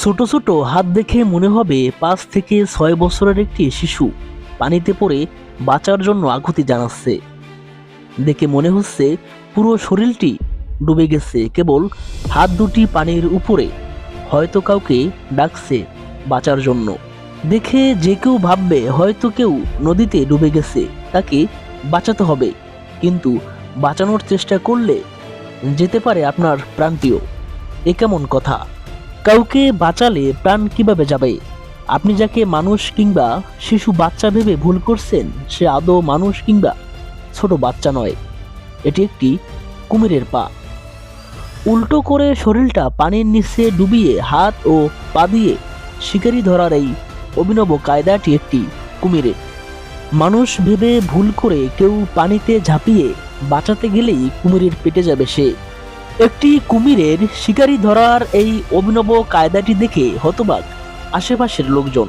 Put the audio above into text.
ছোট ছোট হাত দেখে মনে হবে পাঁচ থেকে ছয় বছরের একটি শিশু। পানিতে পড়ে বাঁচার জন্য আকুতি জানাচ্ছে। দেখে মনে হচ্ছে পুরো শরীরটি ডুবে গেছে। কেবল হাত দুটি পানির উপরে হয়তো কাউকে ডাকছে বাঁচার জন্য। দেখে যে কেউ ভাববে হয়তো কেউ নদীতে ডুবে গেছে, তাকে বাঁচাতে হবে। কিন্তু বাঁচানোর চেষ্টা করলে যেতে পারে আপনার প্রান্তীয় এ কেমন কথা? কাউকে বাঁচালে প্রাণ কীভাবে যাবে? আপনি যাকে মানুষ কিংবা শিশু বাচ্চা ভেবে ভুল করছেন, সে আদৌ মানুষ কিংবা ছোট বাচ্চা নয়। এটি একটি কুমিরের পা। উল্টো করে শরীরটা পানির নিচে ডুবিয়ে হাত ও পা দিয়ে শিকারি ধরার এই অভিনব কায়দাটি একটি কুমিরের। মানুষ ভেবে ভুল করে কেউ পানিতে ঝাঁপিয়ে বাঁচাতে গেলেই কুমিরের পেটে যাবে সে। একটি কুমিরের শিকারি ধরার এই অভিনব কায়দাটি দেখে হতবাক আশেপাশের লোকজন।